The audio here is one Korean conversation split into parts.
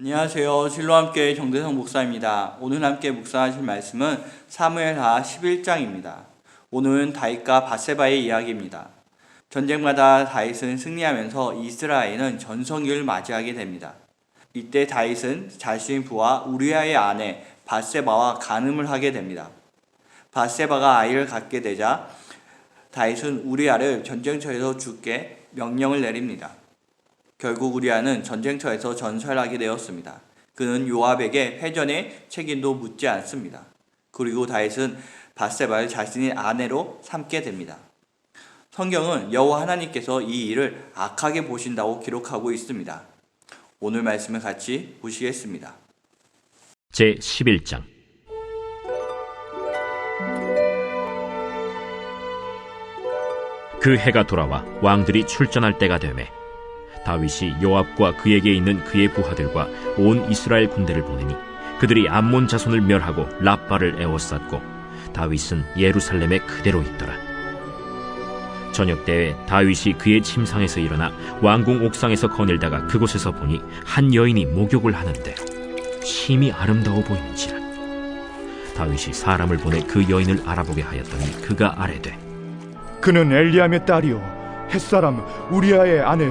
안녕하세요. 실로함께 정대성 목사입니다. 오늘 함께 묵상하실 말씀은 사무엘하 11장입니다. 오늘은 다윗과 바세바의 이야기입니다. 전쟁마다 다윗은 승리하면서 이스라엘은 전성기를 맞이하게 됩니다. 이때 다윗은 자신의 부하 우리아의 아내 바세바와 간음을 하게 됩니다. 바세바가 아이를 갖게 되자 다윗은 우리아를 전쟁터에서 죽게 명령을 내립니다. 결국 우리아는 전쟁터에서 전설하게 되었습니다. 그는 요압에게 회전의 책임도 묻지 않습니다. 그리고 다윗은 바세바를 자신의 아내로 삼게 됩니다. 성경은 여호와 하나님께서 이 일을 악하게 보신다고 기록하고 있습니다. 오늘 말씀을 같이 보시겠습니다. 제 11장 그 해가 돌아와 왕들이 출전할 때가 되매 다윗이 요압과 그에게 있는 그의 부하들과 온 이스라엘 군대를 보내니 그들이 암몬 자손을 멸하고 라빠를 에워쌌고 다윗은 예루살렘에 그대로 있더라. 저녁 때에 다윗이 그의 침상에서 일어나 왕궁 옥상에서 거닐다가 그곳에서 보니 한 여인이 목욕을 하는데 심히 아름다워 보이는지라. 다윗이 사람을 보내 그 여인을 알아보게 하였더니 그가 아뢰되 그는 엘리암의 딸이요 햇사람 우리아의 아내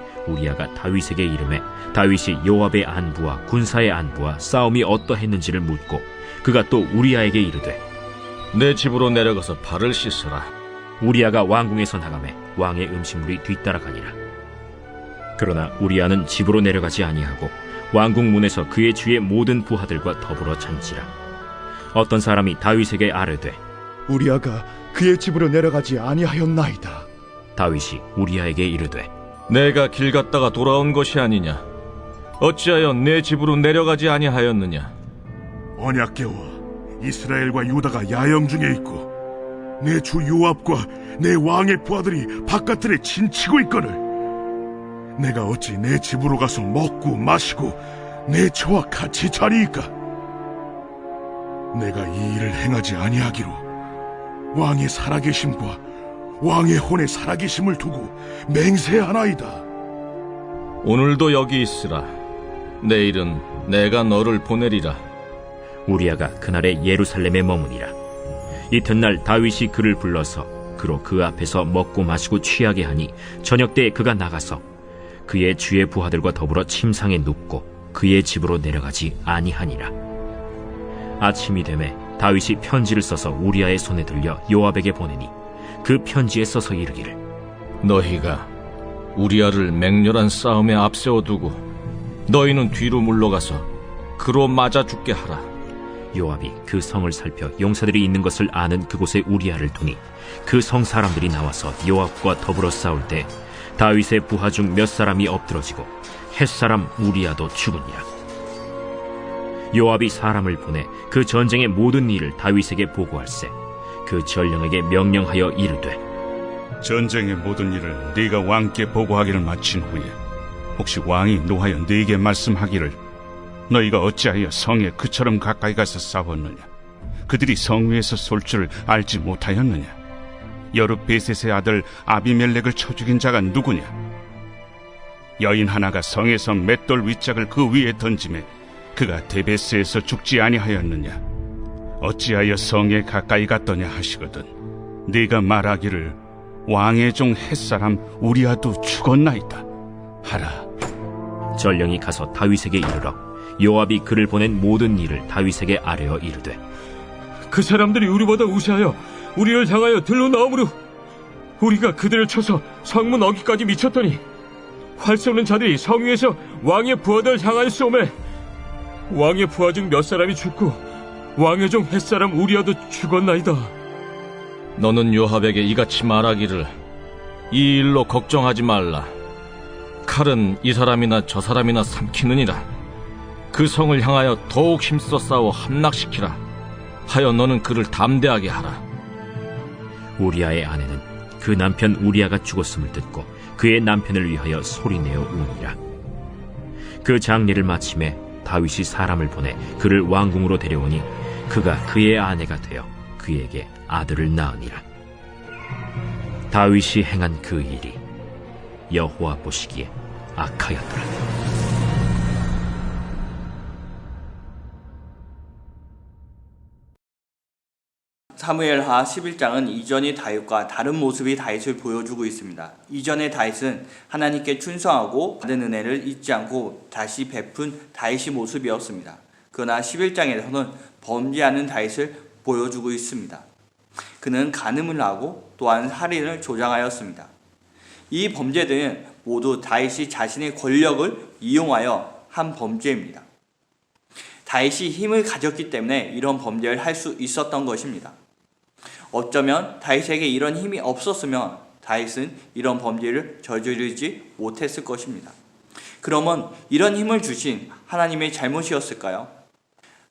우리아가 다윗에게 이름해 다윗이 요압의 안부와 군사의 안부와 싸움이 어떠했는지를 묻고 그가 또 우리아에게 이르되 내 집으로 내려가서 발을 씻으라. 우리아가 왕궁에서 나가매 왕의 음식물이 뒤따라가니라. 그러나 우리아는 집으로 내려가지 아니하고 왕궁 문에서 그의 주의 모든 부하들과 더불어 잔지라. 어떤 사람이 다윗에게 아뢰되 우리아가 그의 집으로 내려가지 아니하였나이다. 다윗이 우리아에게 이르되 내가 길 갔다가 돌아온 것이 아니냐? 어찌하여 내 집으로 내려가지 아니하였느냐? 언약계와 이스라엘과 유다가 야영 중에 있고 내 주 요압과 내 왕의 부하들이 바깥들에 진치고 있거늘. 내가 어찌 내 집으로 가서 먹고 마시고 내 처와 같이 자리이까? 내가 이 일을 행하지 아니하기로 왕의 살아계심과 왕의 혼의 살아계심을 두고 맹세하나이다. 오늘도 여기 있으라. 내일은 내가 너를 보내리라. 우리아가 그날에 예루살렘에 머무니라. 이튿날 다윗이 그를 불러서 그로 그 앞에서 먹고 마시고 취하게 하니 저녁 때에 그가 나가서 그의 주의 부하들과 더불어 침상에 눕고 그의 집으로 내려가지 아니하니라. 아침이 되매 다윗이 편지를 써서 우리아의 손에 들려 요압에게 보내니 그 편지에 써서 이르기를. 너희가 우리 아를 맹렬한 싸움에 앞세워 두고 너희는 뒤로 물러가서 그로 맞아 죽게 하라. 요압이 그 성을 살펴 용사들이 있는 것을 아는 그곳에 우리아를 두니 그성 사람들이 나와서 요압과 더불어 싸울 때 다윗의 부하 중 몇 사람이 엎드러지고 햇사람 우리아도 죽으니라 요압이 사람을 보내 그 전쟁의 모든 일을 다윗에게 보고할세 그 전령에게 명령하여 이르되 전쟁의 모든 일을 네가 왕께 보고하기를 마친 후에 혹시 왕이 노하여 네게 말씀하기를 너희가 어찌하여 성에 그처럼 가까이 가서 싸웠느냐? 그들이 성 위에서 쏠줄 알지 못하였느냐? 여룻 베셋의 아들 아비멜렉을 쳐 죽인 자가 누구냐? 여인 하나가 성에서 맷돌 윗짝을 그 위에 던짐에 그가 데베스에서 죽지 아니하였느냐 어찌하여 성에 가까이 갔더냐 하시거든. 네가 말하기를 왕의 종 햇사람 우리아도 죽었나이다. 하라. 전령이 가서 다윗에게 이르러 요압이 그를 보낸 모든 일을 다윗에게 아뢰어 이르되 그 사람들이 우리보다 우세하여 우리를 향하여 들로 나오므로 우리가 그들을 쳐서 성문 어기까지 미쳤더니 활 쏘는 자들이 성 위에서 왕의 부하들 향하여 쏘매 왕의 부하 중 몇 사람이 죽고 왕의 종 햇사람 우리아도 죽었나이다 너는 요압에게 이같이 말하기를 이 일로 걱정하지 말라. 칼은 이 사람이나 저 사람이나 삼키느니라. 그 성을 향하여 더욱 힘써 싸워 함락시키라. 하여 너는 그를 담대하게 하라. 우리아의 아내는 그 남편 우리아가 죽었음을 듣고 그의 남편을 위하여 소리내어 우니라. 그 장례를 마침에 다윗이 사람을 보내 그를 왕궁으로 데려오니 그가 그의 아내가 되어 그에게 아들을 낳으니라. 다윗이 행한 그 일이 여호와 보시기에 악하였더라. 사무엘하 11장은 이전의 다윗과 다른 모습의 다윗을 보여주고 있습니다. 이전의 다윗은 하나님께 충성하고 받은 은혜를 잊지 않고 다시 베푼 다윗의 모습이었습니다. 그러나 11장에서는 범죄하는 다윗을 보여주고 있습니다. 그는 간음을 하고 또한 살인을 조장하였습니다. 이 범죄들은 모두 다윗이 자신의 권력을 이용하여 한 범죄입니다. 다윗이 힘을 가졌기 때문에 이런 범죄를 할 수 있었던 것입니다. 어쩌면 다윗에게 이런 힘이 없었으면 다윗은 이런 범죄를 저지르지 못했을 것입니다. 그러면 이런 힘을 주신 하나님의 잘못이었을까요?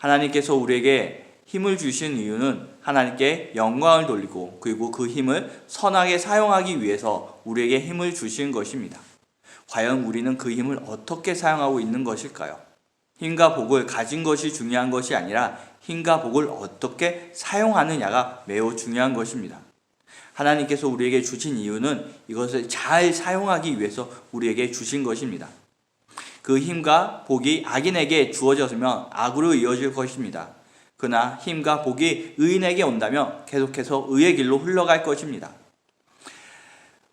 하나님께서 우리에게 힘을 주신 이유는 하나님께 영광을 돌리고 그리고 그 힘을 선하게 사용하기 위해서 우리에게 힘을 주신 것입니다. 과연 우리는 그 힘을 어떻게 사용하고 있는 것일까요? 힘과 복을 가진 것이 중요한 것이 아니라 힘과 복을 어떻게 사용하느냐가 매우 중요한 것입니다. 하나님께서 우리에게 주신 이유는 이것을 잘 사용하기 위해서 우리에게 주신 것입니다. 그 힘과 복이 악인에게 주어졌으면 악으로 이어질 것입니다. 그러나 힘과 복이 의인에게 온다면 계속해서 의의 길로 흘러갈 것입니다.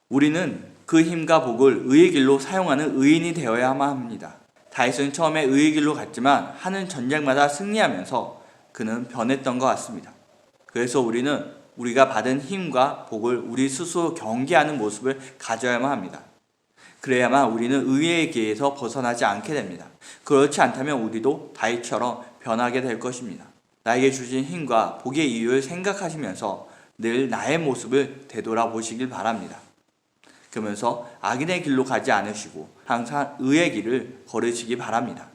우리는 그 힘과 복을 의의 길로 사용하는 의인이 되어야만 합니다. 다윗은 처음에 의의 길로 갔지만 하는 전쟁마다 승리하면서 그는 변했던 것 같습니다. 그래서 우리는 우리가 받은 힘과 복을 우리 스스로 경계하는 모습을 가져야만 합니다. 그래야만 우리는 의의 길에서 벗어나지 않게 됩니다. 그렇지 않다면 우리도 다윗처럼 변하게 될 것입니다. 나에게 주신 힘과 복의 이유를 생각하시면서 늘 나의 모습을 되돌아보시길 바랍니다. 그러면서 악인의 길로 가지 않으시고 항상 의의 길을 걸으시기 바랍니다.